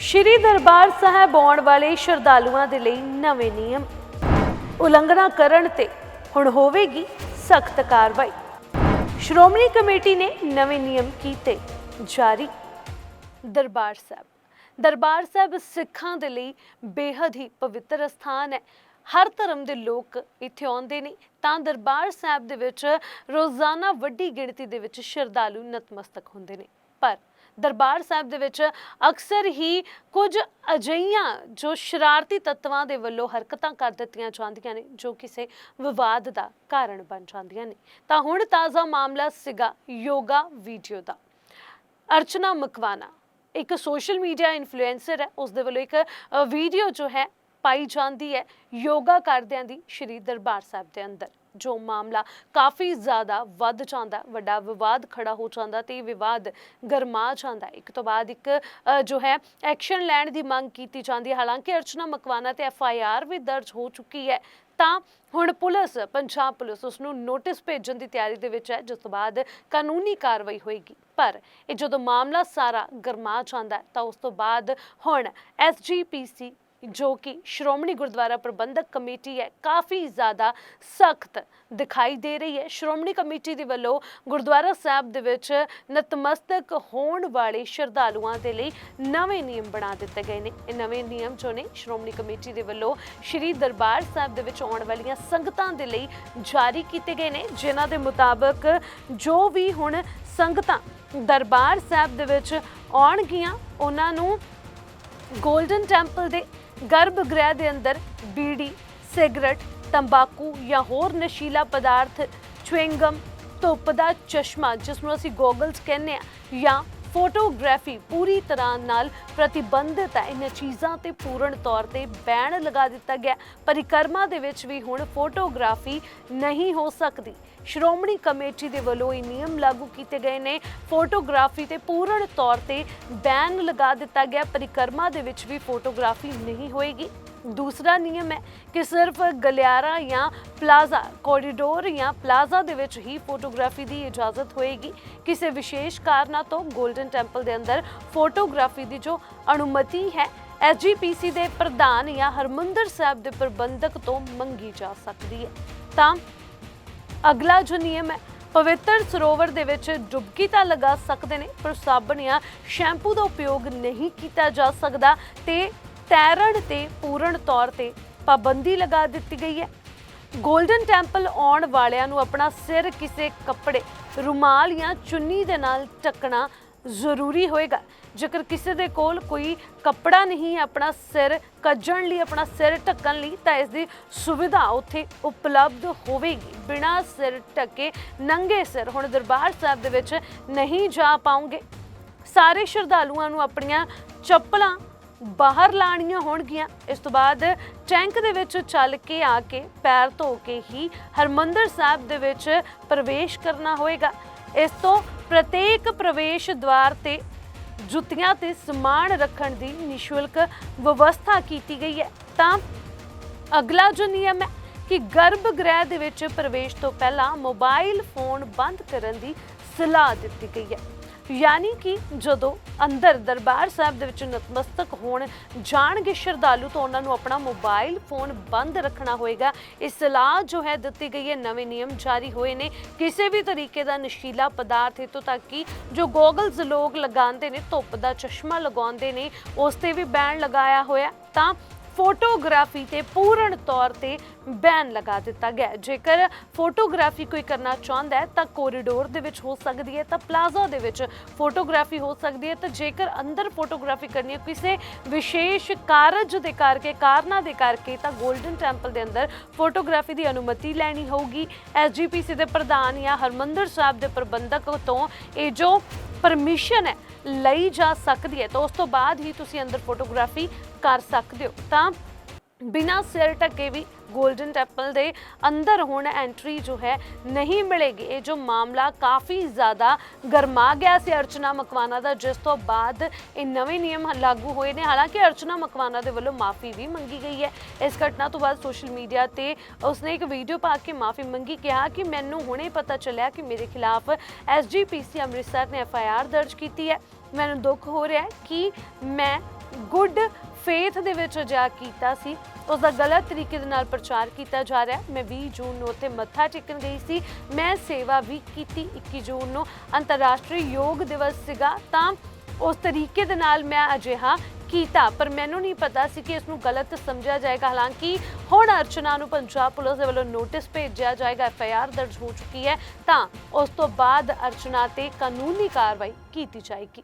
ਸ਼੍ਰੀ ਦਰਬਾਰ ਸਾਹਿਬ ਆਉਣ ਵਾਲੇ ਸ਼ਰਧਾਲੂਆਂ ਦੇ ਲਈ ਨਵੇਂ ਨਿਯਮ। ਉਲੰਘਣਾ ਕਰਨ ਤੇ ਹੁਣ ਹੋਵੇਗੀ ਸਖਤ ਕਾਰਵਾਈ। ਸ਼੍ਰੋਮਣੀ ਕਮੇਟੀ ਨੇ ਨਵੇਂ ਨਿਯਮ ਕੀਤੇ ਜਾਰੀ। ਦਰਬਾਰ ਸਾਹਿਬ। ਦਰਬਾਰ ਸਾਹਿਬ ਸਿੱਖਾਂ ਦੇ ਲਈ ਬੇहद ਹੀ ਪਵਿੱਤਰ ਸਥਾਨ ਹੈ। ਹਰ ਧਰਮ ਦੇ ਲੋਕ ਇੱਥੇ ਆਉਂਦੇ ਨੇ। ਤਾਂ ਦਰਬਾਰ ਸਾਹਿਬ ਦੇ ਵਿੱਚ ਰੋਜ਼ਾਨਾ ਵੱਡੀ ਗਿਣਤੀ ਦੇ ਵਿੱਚ ਸ਼ਰਧਾਲੂ ਨਤਮਸਤਕ ਹੁੰਦੇ ਨੇ। ਪਰ ਦਰਬਾਰ ਸਾਹਿਬ ਦੇ ਵਿੱਚ ਅਕਸਰ ਹੀ ਕੁਝ ਅਜਈਆਂ ਜੋ ਸ਼ਰਾਰਤੀ ਤੱਤਵਾਂ ਦੇ ਵੱਲੋਂ ਹਰਕਤਾਂ ਕਰ ਦਿੱਤੀਆਂ ਜਾਂਦੀਆਂ ਨੇ, ਜੋ ਕਿਸੇ ਵਿਵਾਦ ਦਾ ਕਾਰਨ ਬਣ ਜਾਂਦੀਆਂ ਨੇ। ਤਾਂ ਹੁਣ ਤਾਜ਼ਾ ਮਾਮਲਾ ਸੀਗਾ ਯੋਗਾ ਵੀਡੀਓ ਦਾ। ਅਰਚਨਾ ਮਕਵਾਨਾ, ਇੱਕ ਸੋਸ਼ਲ ਮੀਡੀਆ ਇਨਫਲੂਐਂਸਰ ਹੈ ਉਸ ਦੇ ਵੱਲੋਂ ਇੱਕ ਵੀਡੀਓ ਜੋ ਹੈ ਪਾਈ ਜਾਂਦੀ ਹੈ ਯੋਗਾ ਕਰਦਿਆਂ ਦੀ ਸ਼੍ਰੀ ਦਰਬਾਰ ਸਾਹਿਬ ਦੇ ਅੰਦਰ, ਜੋ ਮਾਮਲਾ ਕਾਫੀ ਜ਼ਿਆਦਾ ਵੱਧ ਜਾਂਦਾ, ਵੱਡਾ ਵਿਵਾਦ ਖੜਾ ਹੋ ਜਾਂਦਾ ਤੇ ਇਹ ਵਿਵਾਦ ਗਰਮਾ ਜਾਂਦਾ ਇੱਕ ਤੋਂ ਬਾਅਦ ਇੱਕ ਜੋ ਹੈ, ਐਕਸ਼ਨ ਲੈਣ ਦੀ ਮੰਗ ਕੀਤੀ ਜਾਂਦੀ ਹੈ। ਹਾਲਾਂਕਿ ਅਰਚਨਾ ਮਕਵਾਨਾ ਤੇ ਐਫ ਆਈ ਆਰ ਵੀ ਦਰਜ ਹੋ ਚੁੱਕੀ ਹੈ, ਤਾਂ ਹੁਣ ਪੁਲਿਸ, ਪੰਜਾਬ ਪੁਲਿਸ ਉਸ ਨੂੰ ਨੋਟਿਸ ਭੇਜਣ ਦੀ ਤਿਆਰੀ ਦੇ ਵਿੱਚ ਹੈ, ਜਿਸ ਤੋਂ ਬਾਅਦ ਕਾਨੂੰਨੀ ਕਾਰਵਾਈ ਹੋਏਗੀ। ਪਰ ਇਹ ਜਦੋਂ ਮਾਮਲਾ ਸਾਰਾ ਗਰਮਾ ਜਾਂਦਾ ਤਾਂ ਉਸ ਤੋਂ ਬਾਅਦ ਹੁਣ ਐਸਜੀਪੀਸੀ ਜੋ ਕਿ ਸ਼੍ਰੋਮਣੀ ਗੁਰਦੁਆਰਾ ਪ੍ਰਬੰਧਕ ਕਮੇਟੀ ਹੈ, ਕਾਫੀ ਜ਼ਿਆਦਾ ਸਖਤ ਦਿਖਾਈ ਦੇ ਰਹੀ ਹੈ। ਸ਼੍ਰੋਮਣੀ ਕਮੇਟੀ ਦੇ ਵੱਲੋਂ ਗੁਰਦੁਆਰਾ ਸਾਹਿਬ ਦੇ ਵਿੱਚ ਨਤਮਸਤਕ ਹੋਣ ਵਾਲੇ ਸ਼ਰਧਾਲੂਆਂ ਦੇ ਲਈ ਨਵੇਂ ਨਿਯਮ ਬਣਾ ਦਿੱਤੇ ਗਏ ਨੇ। ਇਹ ਨਵੇਂ ਨਿਯਮ ਜੋ ਨੇ, ਸ਼੍ਰੋਮਣੀ ਕਮੇਟੀ ਦੇ ਵੱਲੋਂ ਸ਼੍ਰੀ ਦਰਬਾਰ ਸਾਹਿਬ ਦੇ ਵਿੱਚ ਆਉਣ ਵਾਲੀਆਂ ਸੰਗਤਾਂ ਦੇ ਲਈ ਜਾਰੀ ਕੀਤੇ ਗਏ ਨੇ, ਜਿਨ੍ਹਾਂ ਦੇ ਮੁਤਾਬਕ ਜੋ ਵੀ ਹੁਣ ਸੰਗਤਾਂ ਦਰਬਾਰ ਸਾਹਿਬ ਦੇ ਵਿੱਚ ਆਉਣਗੀਆਂ, ਉਹਨਾਂ ਨੂੰ ਗੋਲਡਨ ਟੈਂਪਲ ਦੇ ਗਰਭਗ੍ਰਹਿ ਦੇ ਅੰਦਰ ਬੀੜੀ ਸਿਗਰਟ ਤੰਬਾਕੂ ਜਾਂ ਹੋਰ ਨਸ਼ੀਲਾ ਪਦਾਰਥ ਚੁਇੰਗਮ ਧੁੱਪ ਦਾ ਚਸ਼ਮਾ ਜਿਸ ਨੂੰ ਅਸੀਂ ਗੋਗਲਸ ਕਹਿੰਦੇ ਆ ਜਾਂ ਫੋਟੋਗ੍ਰਾਫੀ ਪੂਰੀ ਤਰ੍ਹਾਂ ਨਾਲ ਪ੍ਰਤੀਬੰਧਿਤ ਹੈ। ਇਹਨਾਂ ਚੀਜ਼ਾਂ ਤੇ ਪੂਰਨ ਤੌਰ ਤੇ ਬੈਨ ਲਗਾ ਦਿੱਤਾ ਗਿਆ ਪਰਿਕਰਮਾ ਦੇ ਵਿੱਚ ਵੀ ਹੁਣ ਫੋਟੋਗ੍ਰਾਫੀ ਨਹੀਂ ਹੋ ਸਕਦੀ। ਸ਼੍ਰੋਮਣੀ ਕਮੇਟੀ ਦੇ ਵੱਲੋਂ ਇਹ ਨਿਯਮ ਲਾਗੂ ਕੀਤੇ ਗਏ ਨੇ। ਫੋਟੋਗ੍ਰਾਫੀ ਤੇ ਪੂਰਨ ਤੌਰ ਤੇ ਬੈਨ ਲਗਾ ਦਿੱਤਾ ਗਿਆ ਪਰਿਕਰਮਾ ਦੇ ਵਿੱਚ ਵੀ ਫੋਟੋਗ੍ਰਾਫੀ ਨਹੀਂ ਹੋਏਗੀ। ਦੂਸਰਾ ਨਿਯਮ ਹੈ ਕਿ ਸਿਰਫ ਗਲਿਆਰਾ ਜਾਂ ਪਲਾਜ਼ਾ ਕੋਰੀਡੋਰ ਜਾਂ ਪਲਾਜ਼ਾ ਦੇ ਵਿੱਚ ਹੀ ਫੋਟੋਗ੍ਰਾਫੀ ਦੀ ਇਜਾਜ਼ਤ ਹੋਏਗੀ। ਕਿਸੇ ਵਿਸ਼ੇਸ਼ ਕਾਰਨਾਂ ਤੋਂ 골ਡਨ ਟੈਂਪਲ ਦੇ ਅੰਦਰ ਫੋਟੋਗ੍ਰਾਫੀ ਦੀ ਜੋ ਅਨੁਮਤੀ ਹੈ ਐਸਜੀਪੀਸੀ ਦੇ ਪ੍ਰਧਾਨ ਜਾਂ ਹਰਮੰਦਰ ਸਾਹਿਬ ਦੇ ਪ੍ਰਬੰਧਕ ਤੋਂ ਮੰਗੀ ਜਾ ਸਕਦੀ ਹੈ। ਤਾਂ ਅਗਲਾ ਜੋ ਨਿਯਮ ਹੈ, ਪਵਿੱਤਰ ਸਰੋਵਰ ਦੇ ਵਿੱਚ ਡੁਬਕੀ ਤਾਂ ਲਗਾ ਸਕਦੇ ਨੇ, ਪਰ ਸਾਬਣ ਜਾਂ ਸ਼ੈਂਪੂ ਦਾ ਉਪਯੋਗ ਨਹੀਂ ਕੀਤਾ ਜਾ ਸਕਦਾ ਤੇ ਤੈਰਣ ਤੇ ਪੂਰਨ ਤੌਰ ਤੇ ਪਾਬੰਦੀ ਲਗਾ ਦਿੱਤੀ ਗਈ ਹੈ। ਗੋਲਡਨ ਟੈਂਪਲ ਆਉਣ ਵਾਲਿਆਂ ਨੂੰ ਆਪਣਾ ਸਿਰ ਕਿਸੇ ਕੱਪੜੇ, ਰੁਮਾਲ ਜਾਂ ਚੁੰਨੀ ਦੇ ਨਾਲ ਢੱਕਣਾ ਜ਼ਰੂਰੀ ਹੋਏਗਾ। ਜੇਕਰ ਕਿਸੇ ਦੇ ਕੋਲ ਕੋਈ ਕੱਪੜਾ ਨਹੀਂ ਹੈ ਆਪਣਾ ਸਿਰ ਕੱਜਣ ਲਈ, ਆਪਣਾ ਸਿਰ ਢੱਕਣ ਲਈ, ਤਾਂ ਇਸ ਦੀ ਸੁਵਿਧਾ ਉੱਥੇ ਉਪਲਬਧ ਹੋਵੇਗੀ। ਬਿਨਾਂ ਸਿਰ ਢੱਕੇ, ਨੰਗੇ ਸਿਰ ਹੁਣ ਦਰਬਾਰ ਸਾਹਿਬ ਦੇ ਵਿੱਚ ਨਹੀਂ ਜਾ ਪਾਉਂਗੇ। ਸਾਰੇ ਸ਼ਰਧਾਲੂਆਂ ਨੂੰ ਆਪਣੀਆਂ ਚੱਪਲਾਂ ਬਾਹਰ ਲਾਣੀਆਂ ਹੋਣਗੀਆਂ। ਇਸ ਤੋਂ ਬਾਅਦ ਟੈਂਕ ਦੇ ਵਿੱਚ ਚੱਲ ਕੇ ਆ ਕੇ ਪੈਰ ਧੋ ਕੇ ਹੀ ਹਰਮੰਦਰ ਸਾਹਿਬ ਦੇ ਵਿੱਚ ਪ੍ਰਵੇਸ਼ ਕਰਨਾ ਹੋਏਗਾ। ਇਸ ਤੋਂ ਪ੍ਰਤੇਕ ਪ੍ਰਵੇਸ਼ ਦੁਆਰ ਤੇ ਜੁੱਤੀਆਂ ਤੇ ਸਮਾਨ ਰੱਖਣ ਦੀ ਨਿਸ਼ੁਲਕ ਵਿਵਸਥਾ ਕੀਤੀ ਗਈ ਹੈ। ਤਾਂ ਅਗਲਾ ਜੋ ਨਿਯਮ ਹੈ ਕਿ ਗਰਭਗ੍ਰਹਿ ਦੇ ਵਿੱਚ ਪ੍ਰਵੇਸ਼ ਤੋਂ ਪਹਿਲਾਂ ਮੋਬਾਈਲ ਫੋਨ ਬੰਦ ਕਰਨ ਦੀ ਸਲਾਹ ਦਿੱਤੀ ਗਈ ਹੈ। ਯਾਨੀ ਕਿ ਜਦੋਂ ਅੰਦਰ ਦਰਬਾਰ ਸਾਹਿਬ ਦੇ ਵਿੱਚ ਨਤਮਸਤਕ ਹੋਣ ਜਾਣਗੇ ਸ਼ਰਧਾਲੂ ਤਾਂ ਉਹਨਾਂ ਨੂੰ ਆਪਣਾ ਮੋਬਾਈਲ ਫੋਨ ਬੰਦ ਰੱਖਣਾ ਹੋਏਗਾ। ਇਹ ਸਲਾਹ ਜੋ ਹੈ ਦਿੱਤੀ ਗਈ ਹੈ, ਨਵੇਂ ਨਿਯਮ ਜਾਰੀ ਹੋਏ ਨੇ। ਕਿਸੇ ਵੀ ਤਰੀਕੇ ਦਾ ਨਸ਼ੀਲਾ ਪਦਾਰਥ ਇਤੋਂ ਤੱਕ ਕਿ ਜੋ ਗੋਗਲਸ ਲੋਕ ਲਗਾਉਂਦੇ ਨੇ, ਧੁੱਪ ਦਾ ਚਸ਼ਮਾ ਲਗਾਉਂਦੇ ਨੇ, ਉਸ ਤੇ ਵੀ ਬੈਨ ਲਗਾਇਆ ਹੋਇਆ। ਤਾਂ ਫੋਟੋਗ੍ਰਾਫੀ ਤੇ ਪੂਰਨ ਤੌਰ ਤੇ ਬੈਨ ਲਗਾ ਦਿੱਤਾ ਗਿਆ ਜੇਕਰ ਫੋਟੋਗ੍ਰਾਫੀ ਕੋਈ ਕਰਨਾ ਚਾਹੁੰਦਾ ਹੈ, ਤਾਂ ਕੋਰੀਡੋਰ ਦੇ ਵਿੱਚ ਹੋ ਸਕਦੀ ਹੈ, ਤਾਂ ਪਲਾਜ਼ਾ ਦੇ ਵਿੱਚ ਫੋਟੋਗ੍ਰਾਫੀ ਹੋ ਸਕਦੀ ਹੈ। ਤਾਂ ਜੇਕਰ ਅੰਦਰ ਫੋਟੋਗ੍ਰਾਫੀ ਕਰਨੀ ਹੈ, ਕਿਸੇ ਵਿਸ਼ੇਸ਼ ਕਾਰਜ ਦੇ ਕਰਕੇ, ਕਾਰਨਾਂ ਦੇ ਕਰਕੇ, ਤਾਂ 골ਡਨ ਟੈਂਪਲ ਦੇ ਅੰਦਰ ਫੋਟੋਗ੍ਰਾਫੀ ਦੀ ਅਨੁਮਤੀ ਲੈਣੀ ਹੋਊਗੀ। ਐਸਜੀਪੀਸੀ ਦੇ ਪ੍ਰਧਾਨ ਜਾਂ ਹਰਮੰਦਰ ਸਾਹਿਬ ਦੇ ਪ੍ਰਬੰਧਕ ਤੋਂ ਇਹ ਜੋ ਪਰਮਿਸ਼ਨ ਹੈ ਲਈ ਜਾ ਸਕਦੀ ਹੈ, ਤਾਂ ਉਸ ਤੋਂ ਬਾਅਦ ਹੀ ਤੁਸੀਂ ਅੰਦਰ ਫੋਟੋਗ੍ਰਾਫੀ ਕਰ ਸਕਦੇ ਹੋ। ਤਾਂ ਬਿਨਾਂ ਸਿਰ ਢੱਕੇ ਵੀ ਗੋਲਡਨ ਟੈਂਪਲ ਦੇ ਅੰਦਰ ਹੁਣ ਐਂਟਰੀ ਜੋ ਹੈ ਨਹੀਂ ਮਿਲੇਗੀ। ਇਹ ਜੋ ਮਾਮਲਾ ਕਾਫੀ ਜ਼ਿਆਦਾ ਗਰਮਾ ਗਿਆ ਸੀ ਅਰਚਨਾ ਮਕਵਾਨਾ ਦਾ, ਜਿਸ ਤੋਂ ਬਾਅਦ ਇਹ ਨਵੇਂ ਨਿਯਮ ਲਾਗੂ ਹੋਏ ਨੇ। ਹਾਲਾਂਕਿ ਅਰਚਨਾ ਮਕਵਾਨਾ ਦੇ ਵੱਲੋਂ ਮਾਫੀ ਵੀ ਮੰਗੀ ਗਈ ਹੈ। ਇਸ ਘਟਨਾ ਤੋਂ ਬਾਅਦ ਸੋਸ਼ਲ ਮੀਡੀਆ ਤੇ ਉਸਨੇ ਇੱਕ ਵੀਡੀਓ ਪਾ ਕੇ ਮਾਫੀ ਮੰਗੀ, ਕਿਹਾ ਕਿ ਮੈਨੂੰ ਹੁਣੇ ਪਤਾ ਚੱਲਿਆ ਕਿ ਮੇਰੇ ਖਿਲਾਫ ਐਸਜੀਪੀਸੀ ਅੰਮ੍ਰਿਤਸਰ ਨੇ ਐਫਆਈਆਰ ਦਰਜ ਕੀਤੀ ਹੈ। ਮੈਨੂੰ ਦੁੱਖ ਹੋ ਰਿਹਾ ਹੈ ਕਿ ਮੈਂ ਗੁੱਡ ਫੇਥ ਦੇ ਵਿੱਚ ਜਾ ਕੀਤਾ ਸੀ। ਉਸ ਦਾ ਗਲਤ ਤਰੀਕੇ ਦੇ ਨਾਲ ਪ੍ਰਚਾਰ ਕੀਤਾ ਜਾ ਰਿਹਾ ਮੈਂ 20 ਜੂਨ ਨੂੰ ਉੱਥੇ ਮੱਥਾ ਟੇਕਣ ਗਈ ਸੀ। ਮੈਂ ਸੇਵਾ ਵੀ ਕੀਤੀ 21 ਜੂਨ ਨੂੰ। ਅੰਤਰਰਾਸ਼ਟਰੀ ਯੋਗ ਦਿਵਸ ਸੀਗਾ। ਤਾਂ ਉਸ ਤਰੀਕੇ ਦੇ ਨਾਲ ਮੈਂ ਅਜਿਹਾ ਕੀਤਾ। ਪਰ ਮੈਨੂੰ ਨਹੀਂ ਪਤਾ ਸੀ ਕਿ ਇਸ ਨੂੰ ਗਲਤ ਸਮਝਿਆ ਜਾਏਗਾ। ਹਾਲਾਂਕਿ ਹੁਣ ਅਰਚਨਾ ਨੂੰ ਪੰਜਾਬ ਪੁਲਿਸ ਦੇ ਵੱਲੋਂ ਨੋਟਿਸ ਭੇਜਿਆ ਜਾਏਗਾ। ਐਫ ਆਈ ਆਰ ਦਰਜ ਹੋ ਚੁੱਕੀ ਹੈ। ਤਾਂ ਉਸ ਤੋਂ ਬਾਅਦ ਅਰਚਨਾ ਤੇ ਕਾਨੂੰਨੀ ਕਾਰਵਾਈ ਕੀਤੀ ਜਾਏਗੀ।